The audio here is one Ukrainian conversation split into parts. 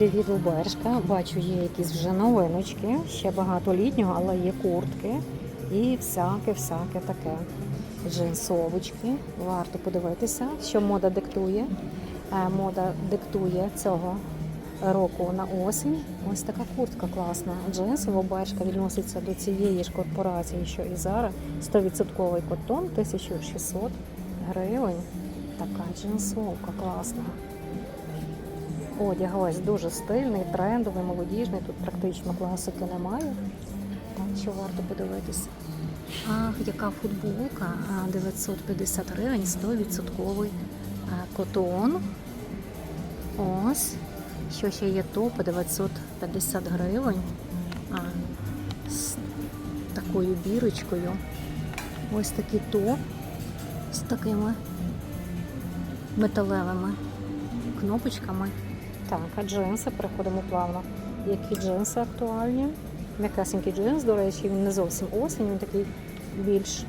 Від Лубершка бачу, є якісь вже новиночки, ще багато літнього, але є куртки і всяке, всяке таке. Джинсовочки. Варто подивитися, що мода диктує. Е, Мода диктує цього року на осінь. Ось така куртка класна. Джинсова бершка відноситься до цієї ж корпорації, що і зараз. 100% котон, 1600 гривень. Така джинсовка класна. Одяг ось дуже стильний, трендовий, молодіжний. Тут практично класики немає. Так що варто подивитися. Ах, яка футболка? 950 гривень, 100% а, котон. Ось. Що ще є топи 950 гривень. А, з такою бірочкою. Ось такий топ з такими металевими кнопочками. Так, а джинси переходимо плавно. Які джинси актуальні? М'якесенький джинс, до речі, він не зовсім осінь, він такий більш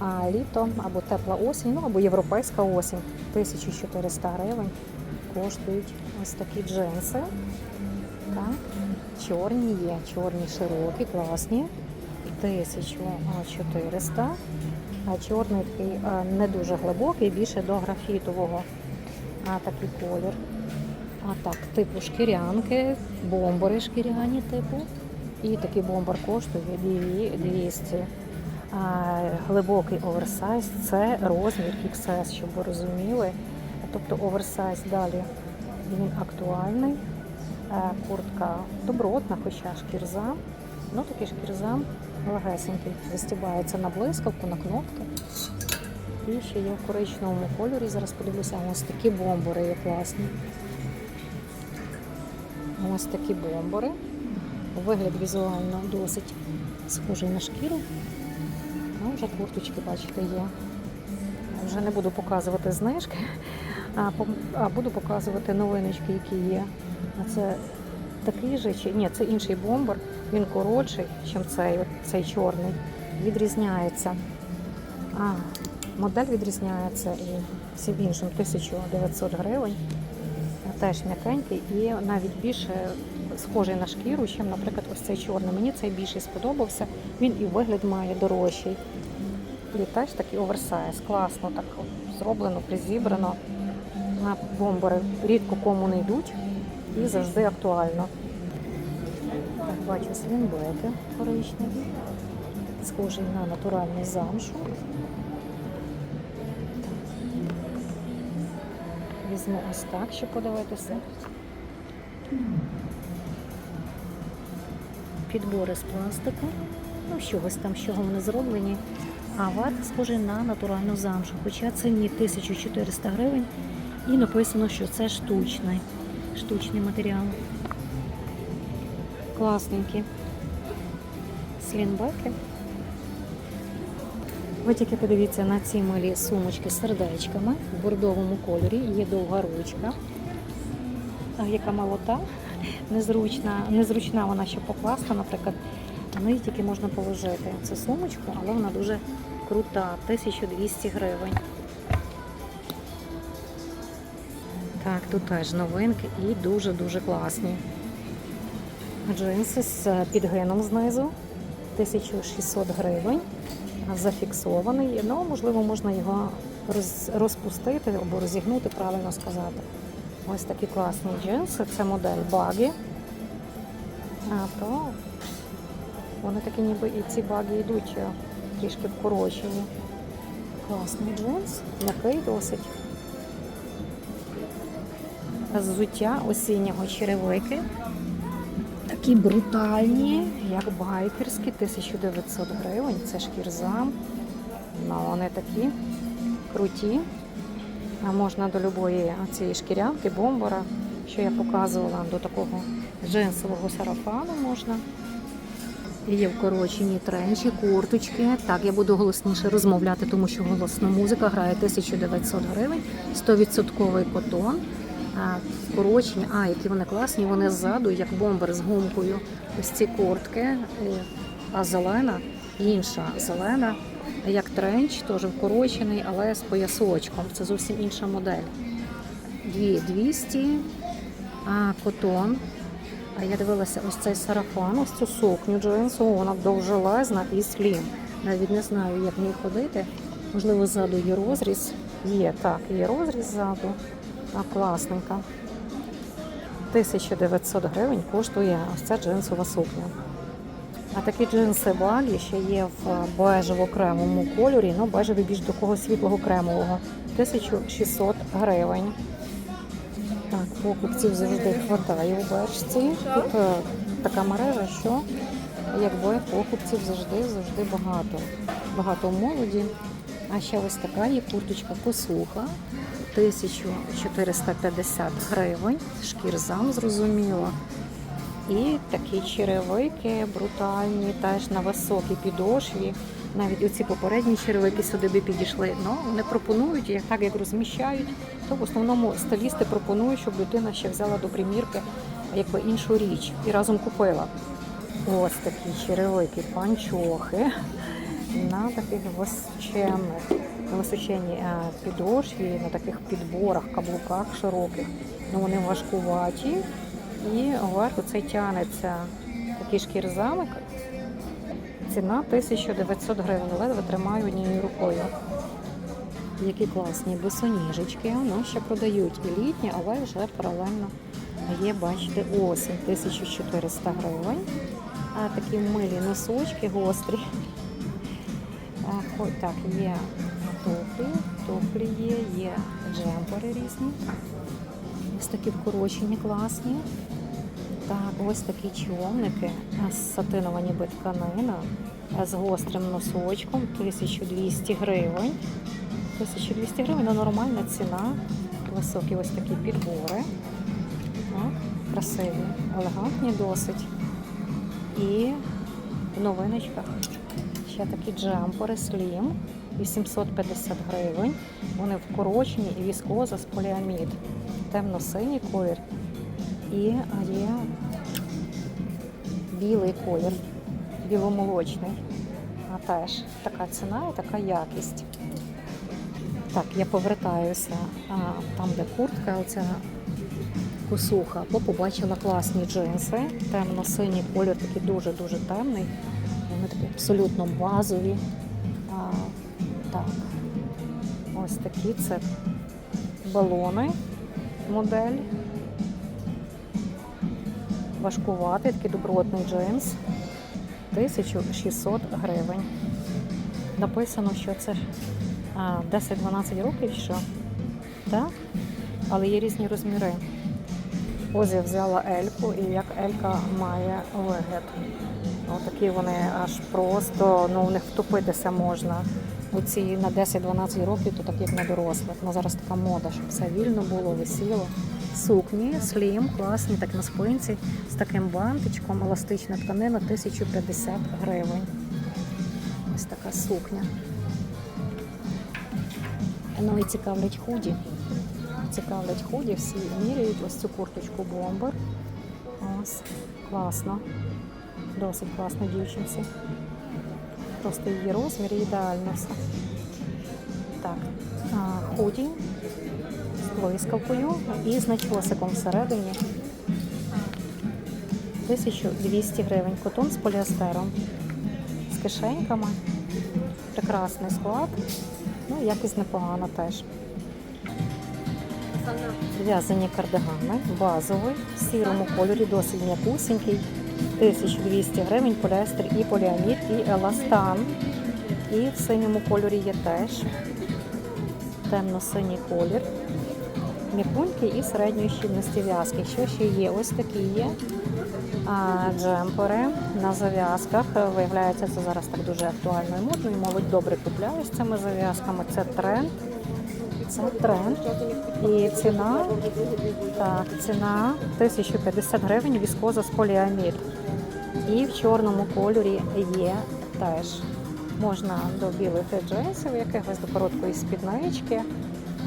а, літо або тепла осінь, ну або європейська осінь. 1400 гривень коштують ось такі джинси. Так. Чорні є, чорні широкі, класні. 1400. А чорний такий а, не дуже глибокий, більше до графітового. А такий колір. А так, типу шкірянки, бомбори шкіряні типу. І такий бомбар коштує 200. А, глибокий оверсайз це розмір XS, щоб ви розуміли. Тобто оверсайз далі він актуальний. Е, Куртка добротна, хоча шкірза. Ну такий шкірза легесенький. Застібається на блискавку, на кнопки. І ще є в коричневому кольорі. Зараз подивлюся, ось такі бомбори є класні. Ось такі бомбори. Вигляд візуально досить схожий на шкіру. Ну, вже курточки, бачите, є. Вже не буду показувати знижки, а, буду показувати новиночки, які є. Це такий же, чи ні, це інший бомбер. Він коротший, ніж цей, цей чорний. Відрізняється. А, модель відрізняється і всім іншим 1900 гривень. Теж м'якенький і навіть більше схожий на шкіру, ніж, наприклад, ось цей чорний. Мені цей більше сподобався. Він і вигляд має дорожчий. І теж такий оверсайз. Класно так зроблено, призібрано. На бомбери рідко кому не йдуть і завжди актуально. Так, бачу слінбеки коричневі, схожий на натуральний замшу. Візьму ось так, щоб подивитися. Підбори з пластику. Ну, з чогось там, з чого вони зроблені. А верх схожий на натуральну замшу. Хоча ціні 1400 гривень і написано, що це штучний, штучний матеріал. Класненькі. Слінбеки. Ви тільки подивіться на ці милі сумочки з сердечками в бордовому кольорі. Є довга ручка. А яка малота, незручна, незручна вона ще покласти, наприклад. На неї тільки можна положити цю сумочку, але вона дуже крута, 1200 гривень. Так, тут теж новинки і дуже-дуже класні. Джинси з підгином знизу 1600 гривень. Зафіксований. Ну, можливо, можна його розпустити або розігнути, правильно сказати. Ось такі класні джинси. Це модель багі. А то вони такі ніби і ці баги йдуть е, трішки вкорочені. Класний джинс, м'який досить. Взуття осіннього черевики. Такі брутальні, як байкерські, 1900 гривень. Це шкірза. Ну, вони такі круті. А можна до любої цієї шкірянки, бомбора, що я показувала, до такого джинсового сарафану можна. Є вкорочені тренчі, курточки. Так, я буду голосніше розмовляти, тому що голосна музика грає 1900 гривень, 100% котон. А, Вкорочені, а які вони класні, вони ззаду, як бомбер з гумкою. Ось ці куртки, е, а зелена, інша зелена, як тренч, теж вкорочений, але з поясочком. Це зовсім інша модель. Дві 200, А котон. А я дивилася ось цей сарафан, ось цю сукню джинсову, вона довжелезна і слім. Навіть не знаю, як в ній ходити. Можливо, ззаду є розріз. Є, так, є розріз ззаду. А класненька. 1900 гривень коштує ось ця джинсова сукня. А такі джинси багі ще є в бежево-кремовому кольорі, ну бежевий більш такого світлого кремового. 1600 гривень. Так, покупців завжди хватає у бежці. Тут е, така мережа, що якби покупців завжди завжди багато. Багато молоді. А ще ось така є курточка косуха. 1450 гривень. Шкірзам зрозуміло. І такі черевики брутальні, теж на високій підошві. Навіть оці попередні черевики сюди би підійшли. Ну, не пропонують, як так як розміщають, то в основному стилісти пропонують, щоб людина ще взяла до примірки якби іншу річ і разом купила. Ось такі черевики, панчохи на таких височенних, на височенній е, підошві, на таких підборах, каблуках широких. Ну, вони важкуваті. І вверху цей тянеться такий шкірзамик. Ціна 1900 гривень, ледве тримаю однією рукою. Які класні босоніжечки. Ну, ще продають і літні, але вже паралельно є, бачите, осінь 1400 гривень. А такі милі носочки гострі. А, хо- Так, є туфлі, туфлі є, є джемпери різні. Ось такі вкорочені класні. Так, ось такі човники, сатинова ніби тканина, з гострим носочком 1200 гривень. 1200 гривень ну, нормальна ціна. Високі ось такі підбори. Так, красиві, елегантні досить. І в новиночках ще такі джемпери Slim 850 гривень. Вони вкорочені і віскоза з поліамід. Темно-синій колір і є білий колір, біломолочний. А теж така ціна і така якість. Так, я повертаюся а, там, де куртка, оця косуха, бо побачила класні джинси. Темно-синій колір, такий дуже-дуже темний. Вони такі абсолютно базові. Так, ось такі це балони модель. Важкуватий, такий добротний джинс. 1600 гривень. Написано, що це 10-12 років, що так? Але є різні розміри. Ось я взяла Ельку і як Елька має вигляд. Отакі вони аж просто, ну в них втопитися можна. Оці на 10-12 років, то так як на дорослих. Ну зараз така мода, щоб все вільно було, висіло. Сукні, слім, класні, так на спинці, з таким бантичком, еластична тканина, 1050 гривень. Ось така сукня. Ну і цікавлять худі. Цікавлять худі, всі міряють ось цю курточку бомбер. Ось, класно. Досить класно дівчинці. Просто її розмір і ідеально все. Так, а, з блискавкою і з начосиком всередині. 1200 гривень. Котон з поліестером. З кишеньками. Прекрасний склад. Ну, якість непогана теж. В'язані кардигани, базовий, в сірому кольорі, досить м'якусенький. 1200 гривень, поліестер і поліамід, і еластан. І в синьому кольорі є теж темно-синій колір. М'якунький і середньої щільності в'язки. Що ще є? Ось такі є а, джемпери на зав'язках. Виявляється, це зараз так дуже актуально і модно. І молодь добре купляє з цими зав'язками. Це тренд. Це тренд. І ціна, так, ціна 1050 гривень віскоза з поліамід. І в чорному кольорі є теж. Можна до білих джинсів, якихось до короткої спіднички.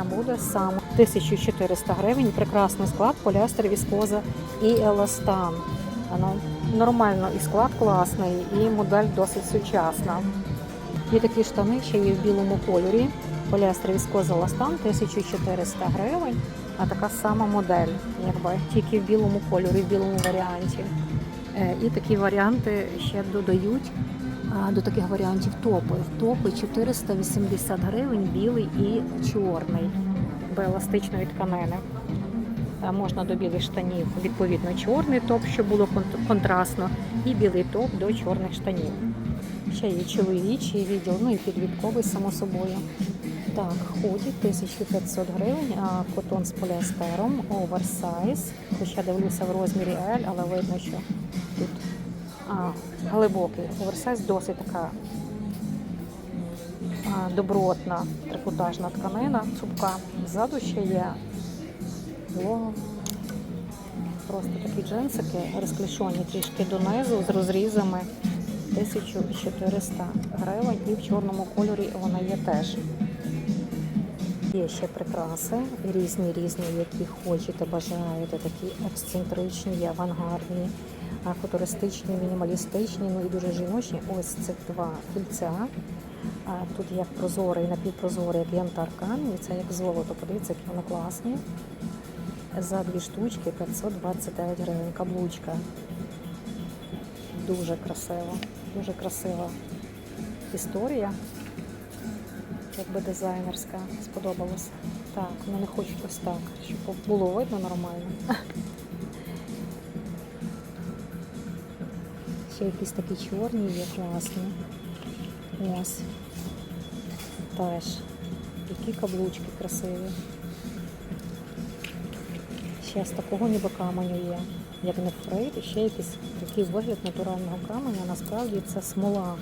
А буде саме 1400 гривень. Прекрасний склад, поліастер, віскоза і еластан. Ну, нормально і склад класний, і модель досить сучасна. Є такі штани, ще є в білому кольорі. Поліастер віскоза еластан 1400 гривень. а така сама модель, якби тільки в білому кольорі, в білому варіанті. Е, І такі варіанти ще додають до таких варіантів топи. Топи 480 гривень, білий і чорний, бо еластичної тканини. Можна до білих штанів відповідно чорний топ, щоб було контрастно, і білий топ до чорних штанів. Ще є чоловічий відділ, ну і підвідковий, само собою. Так, худі 1500 гривень, а котон з поліестером, оверсайз. Хоча дивлюся в розмірі L, але видно, що тут а, глибокий. Оверсайз досить така а, добротна трикотажна тканина, цупка. Ззаду ще є о, просто такі джинсики, розклішені трішки донизу з розрізами 1400 гривень і в чорному кольорі вона є теж. Є ще прикраси, різні різні, які хочете, бажаєте, такі ексцентричні, авангардні, футуристичні, мінімалістичні, ну і дуже жіночні. Ось цих два кільця. Тут як прозорий, напівпрозорий, як янтар камінь, це як золото. Подивіться, які вони класні. За дві штучки 529 гривень. Каблучка. Дуже красиво, дуже красива історія якби дизайнерська сподобалася. Так, вони хочуть ось так, щоб було видно нормально. Ще якісь такі чорні є класні. Ось. Теж. Які каблучки красиві. Ще з такого ніби каменю є. Як нефрит, і ще якийсь такий вигляд натурального каменя. Насправді це смола.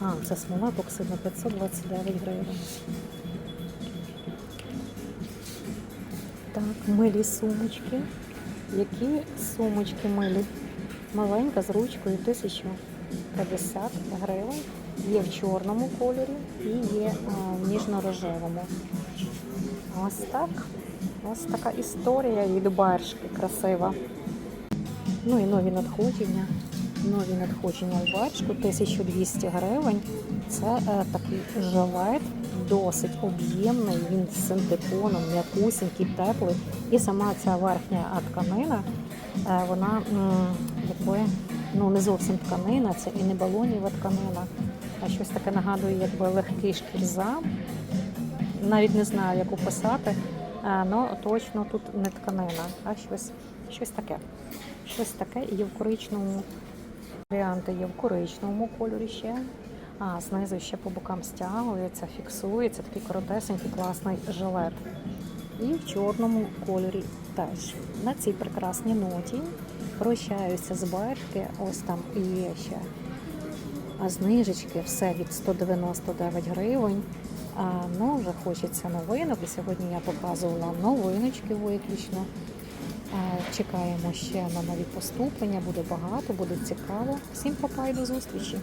А, це смола боксидна 529 гривень. Так, милі сумочки. Які сумочки милі? Маленька з ручкою 1050 гривень. Є в чорному кольорі і є в ніжно-рожевому. Ось так. Ось така історія від баршки красива. Ну і нові надходження. Нові надходження в баршку 1200 гривень. Це е, такий жилет, досить об'ємний, він з синтепоном, м'якусенький, теплий. І сама ця верхня тканина, е, вона якби ну, не зовсім тканина, це і не балоніва тканина, а щось таке нагадує, якби легкий шкірза. Навіть не знаю, як описати, але точно тут не тканина, а щось, щось таке. Щось таке є в коричневому варіанти є в коричневому кольорі ще. А знизу ще по бокам стягується, фіксується такий коротесенький класний жилет. І в чорному кольорі теж. На цій прекрасній ноті прощаюся з бархи. Ось там є ще а знижечки, все від 199 гривень. А, ну, вже хочеться новинок. І сьогодні я показувала новиночки виключно. А, чекаємо ще на нові поступлення, буде багато, буде цікаво. Всім папа і до зустрічі!